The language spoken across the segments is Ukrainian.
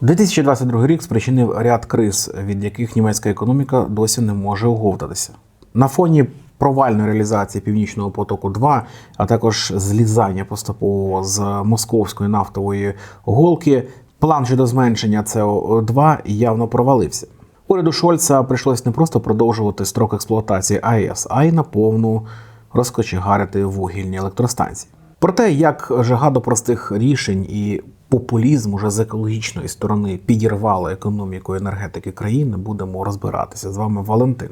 2022 рік спричинив ряд криз, від яких німецька економіка досі не може оговтатися. На фоні провальної реалізації Північного потоку 2 а також злізання поступового з московської нафтової голки, план щодо зменшення СО2 явно провалився. Уряду Шольца прийшлось не просто продовжувати строк експлуатації АЕС, а й на повну розкочегарити вугільні електростанції. Про те, як жага до простих рішень і популізм уже з екологічної сторони підірвало економіку і енергетики країни, будемо розбиратися з вами Валентин.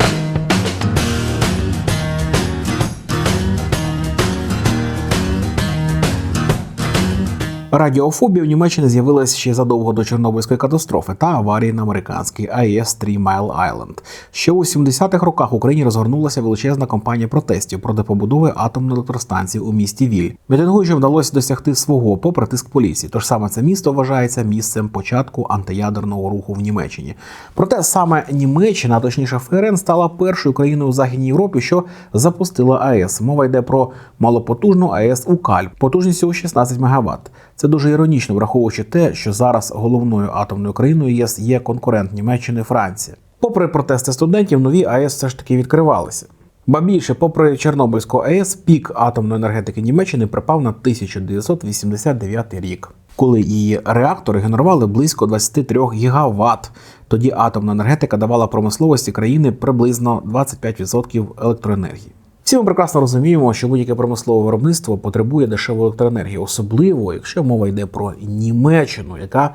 Радіофобія в Німеччині з'явилась ще задовго до Чорнобильської катастрофи та аварії на американській АЕС Three Mile Island. Ще у 70-х роках в Україні розгорнулася величезна кампанія протестів проти побудови атомної електростанції у місті Віль. Мітингуючим вдалося досягти свого попри тиск поліції. Тож саме це місто вважається місцем початку антиядерного руху в Німеччині. Проте саме Німеччина, а точніше ФРН, стала першою країною у Західній Європі, що запустила АЕС. Мова йде про малопотужну АЕС Укаль потужністю у 16 МВт. Це дуже іронічно, враховуючи те, що зараз головною атомною країною ЄС є конкурент Німеччини Франція. Попри протести студентів, нові АЕС все ж таки відкривалися. Ба більше, попри Чорнобильську АЕС, пік атомної енергетики Німеччини припав на 1989 рік, коли її реактори генерували близько 23 гігаватт. Тоді атомна енергетика давала промисловості країни приблизно 25% електроенергії. Всі ми прекрасно розуміємо, що будь-яке промислове виробництво потребує дешевої електроенергії, особливо якщо мова йде про Німеччину, яка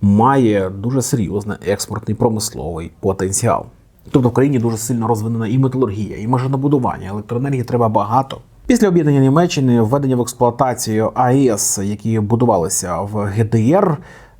має дуже серйозний експортний промисловий потенціал. Тобто в країні дуже сильно розвинена і металургія, і машинобудування. Електроенергії треба багато. Після об'єднання Німеччини введення в експлуатацію АЕС, які будувалися в ГДР,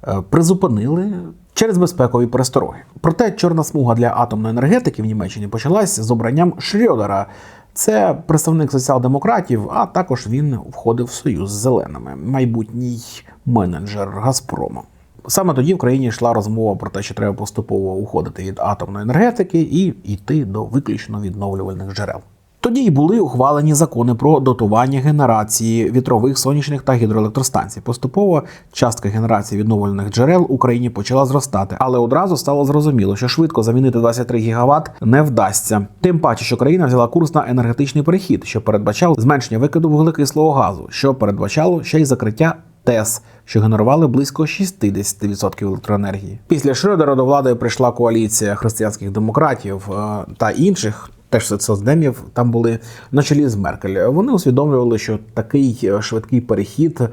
е, призупинили через безпекові перестороги. Проте чорна смуга для атомної енергетики в Німеччині почалась з обранням Шрьодера. Це представник соціал-демократів, а також він входив в союз з зеленими, майбутній менеджер Газпрому. Саме тоді в країні йшла розмова про те, що треба поступово уходити від атомної енергетики і йти до виключно відновлювальних джерел. Тоді й були ухвалені закони про дотування генерації вітрових, сонячних та гідроелектростанцій. Поступово частка генерації відновлювальних джерел Україні почала зростати, але одразу стало зрозуміло, що швидко замінити 23 гігаватт не вдасться. Тим паче, що країна взяла курс на енергетичний перехід, що передбачав зменшення викиду вуглекислого газу, що передбачало ще й закриття. ТЕС, що генерували близько 60% електроенергії. Після Шредера до влади прийшла коаліція християнських демократів е, та інших, теж соцдемів там були на чолі з Меркель. Вони усвідомлювали, що такий е, швидкий перехід е,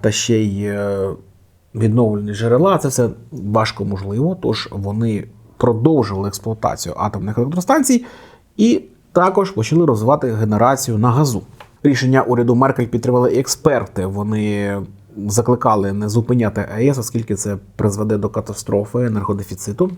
та ще й е, відновлені джерела це все важко можливо. Тож вони продовжили експлуатацію атомних електростанцій і також почали розвивати генерацію на газу. Рішення уряду Меркель підтримали експерти. Вони закликали не зупиняти АЕС, оскільки це призведе до катастрофи енергодефіциту.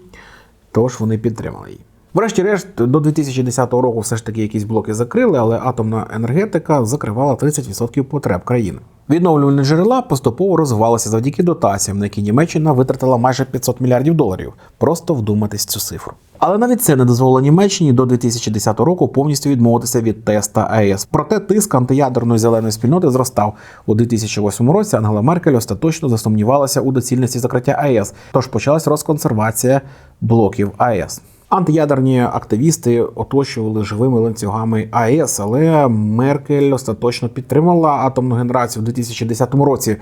Тож вони підтримали її. Врешті-решт, до 2010 року все ж таки якісь блоки закрили, але атомна енергетика закривала 30% потреб країни. Відновлювальні джерела поступово розвивалися завдяки дотаціям, на які Німеччина витратила майже 500 мільярдів доларів. Просто вдуматись цю цифру. Але навіть це не дозволило Німеччині до 2010 року повністю відмовитися від теста АЕС. Проте тиск антиядерної зеленої спільноти зростав у 2008 році. Ангела Меркель остаточно засумнівалася у доцільності закриття АЕС, тож почалась розконсервація блоків АЕС. Антиядерні активісти оточували живими ланцюгами АЕС, але Меркель остаточно підтримала атомну генерацію у 2010 році.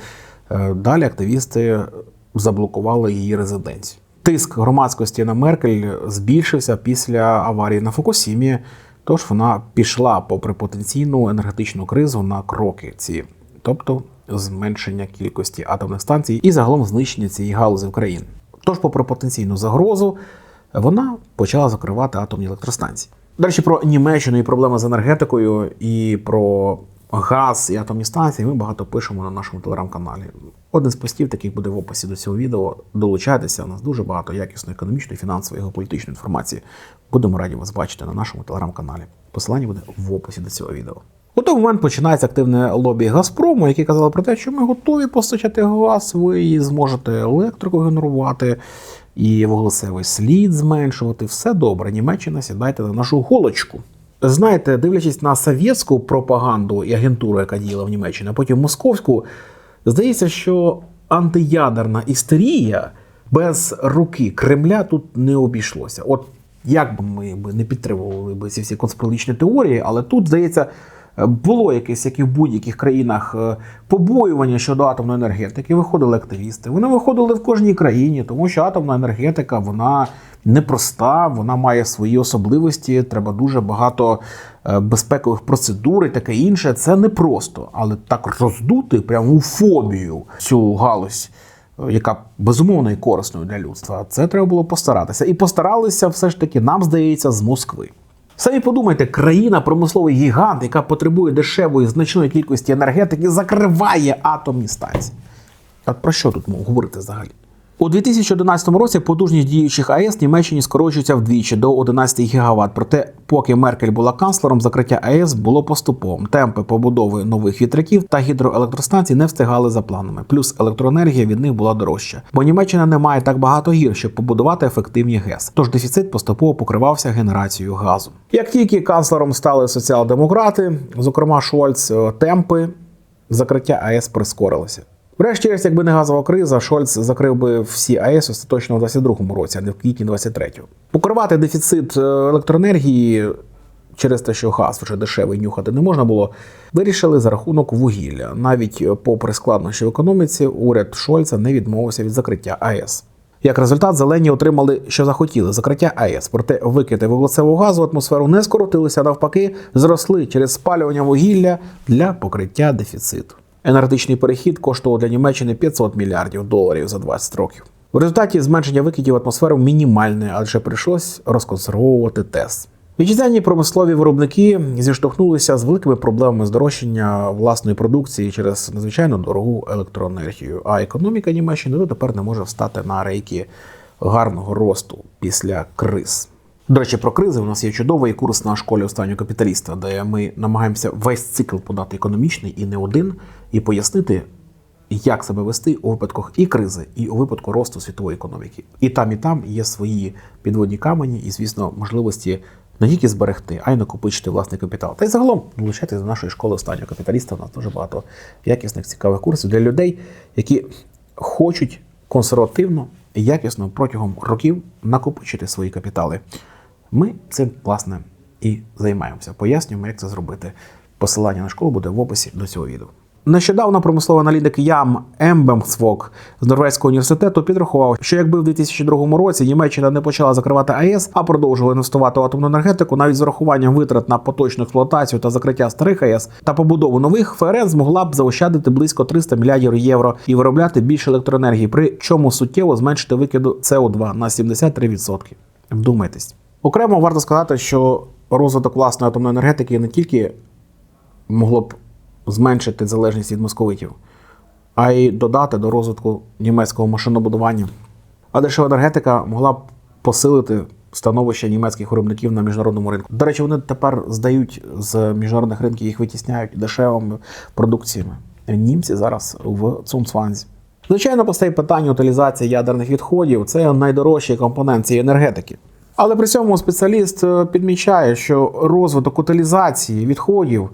Е, Далі активісти заблокували її резиденцію. Тиск громадськості на Меркель збільшився після аварії на Фукусімі, тож вона пішла, попри потенційну енергетичну кризу, на кроки ці, тобто зменшення кількості атомних станцій і загалом знищення цієї галузі в країні. Тож, попри потенційну загрозу, вона почала закривати атомні електростанції. Речі, про Німеччину і проблеми з енергетикою, і про газ і атомні станції ми багато пишемо на нашому телеграм-каналі. Один з постів таких буде в описі до цього відео. Долучайтеся, у нас дуже багато якісної економічної, фінансової, геополітичної інформації. Будемо раді вас бачити на нашому телеграм-каналі. Посилання буде в описі до цього відео. У той момент починається активне лобі Газпрому, які казали про те, що ми готові постачати газ, ви зможете електрику генерувати і вуглецевий слід зменшувати. Все добре, Німеччина сідайте на нашу голочку. Знаєте, дивлячись на совєтську пропаганду і агентуру, яка діяла в Німеччині, а потім московську, здається, що антиядерна істерія без руки Кремля тут не обійшлося. От як би ми не підтримували би ці всі конспірологічні теорії, але тут здається. Було якесь, як і в будь-яких країнах, е, побоювання щодо атомної енергетики. Виходили активісти. Вони виходили в кожній країні, тому що атомна енергетика вона непроста, вона має свої особливості. Треба дуже багато е, безпекових процедур і таке інше. Це непросто, але так роздути прямо у фобію цю галузь. е, Яка безумовно і корисною для людства, це треба було постаратися. І постаралися все ж таки, нам здається, з Москви. Самі подумайте, країна промисловий гігант, яка потребує дешевої значної кількості енергетики, закриває атомні станції. Так про що тут говорити взагалі? У 2011 році потужність діючих АЕС Німеччині скорочується вдвічі до 11 ГВт. Проте, поки Меркель була канцлером, закриття АЕС було поступовим. Темпи побудови нових вітряків та гідроелектростанцій не встигали за планами. Плюс електроенергія від них була дорожча, бо Німеччина не має так багато гір, щоб побудувати ефективні ГЕС. Тож дефіцит поступово покривався генерацією газу. Як тільки канцлером стали соціал-демократи, зокрема Шольц, е, темпи закриття АЕС прискорилися. Врешті-решт, якби не газова криза, Шольц закрив би всі АЕС остаточно у 22-му році, а не в квітні 23-го. Покривати дефіцит е, електроенергії через те, що газ вже дешевий нюхати не можна було, вирішили за рахунок вугілля. Навіть е, попри складнощі в економіці, уряд Шольца не відмовився від закриття АЕС. Як результат, зелені отримали, що захотіли закриття АЕС. Проте викиди вуглецевого газу в атмосферу не скоротилися, навпаки, зросли через спалювання вугілля для покриття дефіциту. Енергетичний перехід коштував для Німеччини 500 мільярдів доларів за 20 років. В результаті зменшення викидів атмосферу мінімальне, адже прийшлось розконсервовувати ТЕС. Вітчизняні промислові виробники зіштовхнулися з великими проблемами здорожчання власної продукції через надзвичайно дорогу електроенергію. А економіка Німеччини дотепер не може встати на рейки гарного росту після криз. До речі, про кризи у нас є чудовий курс на школі останнього капіталіста, де ми намагаємося весь цикл подати економічний і не один, і пояснити, як себе вести у випадках і кризи, і у випадку росту світової економіки. І там, і там є свої підводні камені, і, звісно, можливості не тільки зберегти, а й накопичити власний капітал. Та й загалом долучайтесь до нашої школи останнього капіталіста. У нас дуже багато якісних цікавих курсів для людей, які хочуть консервативно якісно протягом років накопичити свої капітали. Ми цим власне і займаємося. Пояснюємо, як це зробити. Посилання на школу буде в описі до цього відео. Нещодавно промисловий аналітик Ям Ембемсвок з Норвезького університету підрахував, що якби в 2002 році Німеччина не почала закривати АЕС, а продовжувала інвестувати в атомну енергетику, навіть з урахуванням витрат на поточну експлуатацію та закриття старих АЕС та побудову нових, ФРН змогла б заощадити близько 300 мільярдів євро і виробляти більше електроенергії, при чому суттєво зменшити викиду СО2 на 73%. Вдумайтесь. Окремо варто сказати, що розвиток власної атомної енергетики не тільки могло б зменшити залежність від московитів, а й додати до розвитку німецького машинобудування. А дешева енергетика могла б посилити становище німецьких виробників на міжнародному ринку. До речі, вони тепер здають з міжнародних ринків, їх витісняють дешевими продукціями. Німці зараз в Цумцванзі. Звичайно, постає питання утилізації ядерних відходів. Це найдорожчий компонент цієї енергетики. Але при цьому спеціаліст е, підмічає, що розвиток утилізації відходів,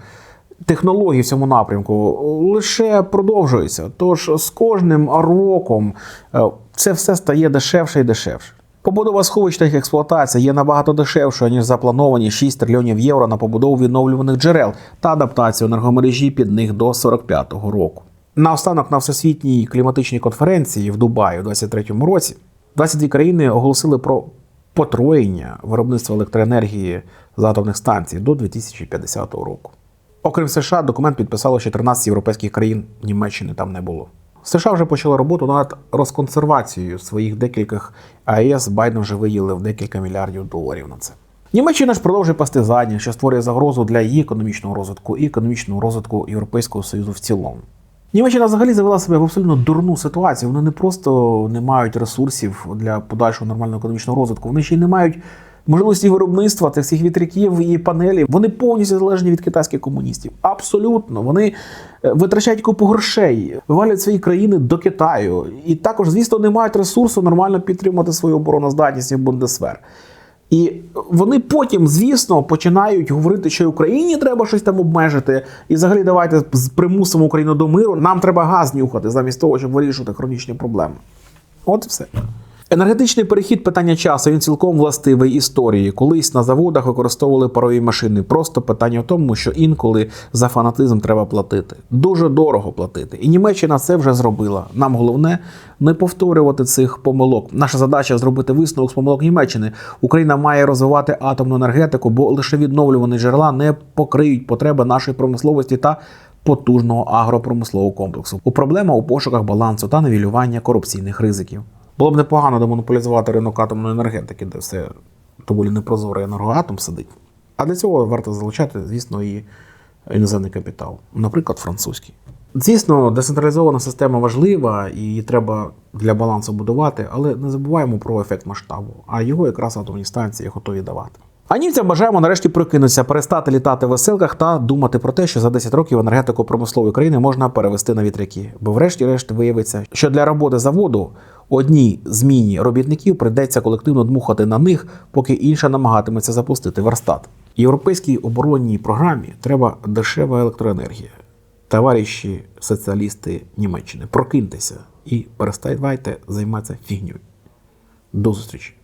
технологій в цьому напрямку лише продовжується. Тож з кожним роком е, це все стає дешевше і дешевше. Побудова сховищ та їх експлуатація є набагато дешевшою, ніж заплановані 6 трильйонів євро на побудову відновлюваних джерел та адаптацію енергомережі під них до 45-го року. Наостанок на всесвітній кліматичній конференції в Дубаї у 2023 році 22 країни оголосили про потроєння виробництва електроенергії з атомних станцій до 2050 року. Окрім США, документ підписало ще 13 європейських країн, Німеччини там не було. США вже почали роботу над розконсервацією своїх декількох АЕС. Байден вже виділив декілька мільярдів доларів на це. Німеччина ж продовжує пасти задні, що створює загрозу для її економічного розвитку і економічного розвитку Європейського Союзу в цілому. Німеччина взагалі завела себе в абсолютно дурну ситуацію. Вони не просто не мають ресурсів для подальшого нормального економічного розвитку, вони ще й не мають можливості виробництва цих всіх вітряків і панелей. Вони повністю залежні від китайських комуністів. Абсолютно, вони е, витрачають купу грошей, вивалюють свої країни до Китаю. І також, звісно, не мають ресурсу нормально підтримати свою обороноздатність і бундесвер. І вони потім, звісно, починають говорити, що Україні треба щось там обмежити, і взагалі давайте примусимо Україну до миру. Нам треба газ нюхати замість того, щоб вирішувати хронічні проблеми. От і все. Енергетичний перехід питання часу він цілком властивий історії. Колись на заводах використовували парові машини. Просто питання в тому, що інколи за фанатизм треба платити. Дуже дорого платити. І Німеччина це вже зробила. Нам головне не повторювати цих помилок. Наша задача зробити висновок з помилок Німеччини. Україна має розвивати атомну енергетику, бо лише відновлювані джерела не покриють потреби нашої промисловості та потужного агропромислового комплексу. У проблема у пошуках балансу та нівелювання корупційних ризиків. Було б непогано демонополізувати ринок атомної енергетики, де все доволі непрозорий енергоатом сидить. А для цього варто залучати, звісно, і іноземний капітал, наприклад, французький. Звісно, децентралізована система важлива і її треба для балансу будувати, але не забуваємо про ефект масштабу, а його якраз атомні станції готові давати. А німцям бажаємо нарешті прокинутися, перестати літати в веселках та думати про те, що за 10 років енергетику промислової країни можна перевести на вітряки. Бо, врешті-решт, виявиться, що для роботи заводу одній зміні робітників прийдеться колективно дмухати на них, поки інша намагатиметься запустити верстат. Європейській оборонній програмі треба дешева електроенергія. Товариші соціалісти Німеччини, прокиньтеся і переставайте займатися фігньою. До зустрічі!